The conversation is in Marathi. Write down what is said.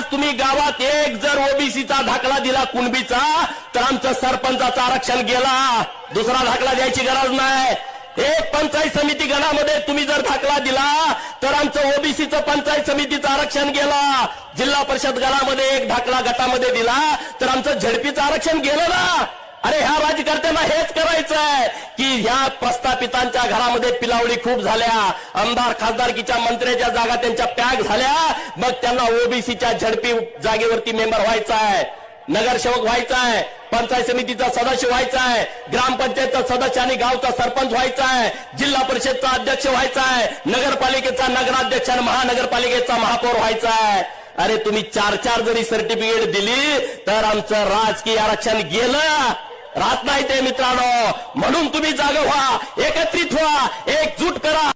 आज तुम्ही गावात एक जर ओबीसीचा दाखला दिला कुणबीचा तर आमचं सरपंचाचं आरक्षण गेला. दुसरा दाखला द्यायची गरज नाही. एक पंचायत समिती गणामध्ये तुम्ही जर दाखला दिला तर आमचं ओबीसीचं पंचायत समितीचं आरक्षण गेला. जिल्हा परिषद गणामध्ये एक दाखला गटामध्ये दिला तर आमचं झडपीचं आरक्षण गेलं ना. अरे ह्या राज्यकर्त्यांना हेच करायचं आहे की ह्या प्रस्थापितांच्या घरामध्ये पिलावडी खूप झाल्या आमदार खासदारकीच्या मंत्र्याच्या जागा त्यांच्या पॅक झाल्या मग त्यांना ओबीसीच्या झडपी जागेवरती मेंबर व्हायचा आहे नगरसेवक व्हायचा आहे पंचायत समितीचा सदस्य व्हायचा आहे ग्रामपंचायतचा सदस्य आणि गावचा सरपंच व्हायचा आहे जिल्हा परिषदचा अध्यक्ष व्हायचा आहे नगरपालिकेचा नगराध्यक्ष आणि महानगरपालिकेचा महापौर व्हायचा आहे अरे तुम्ही चार चार जरी सर्टिफिकेट दिली तर आमचं राजकीय आरक्षण गेलं. राहत नाही ते मित्रांनो. म्हणून तुम्ही जाग व्हा एकत्रित व्हा एकजूट करा.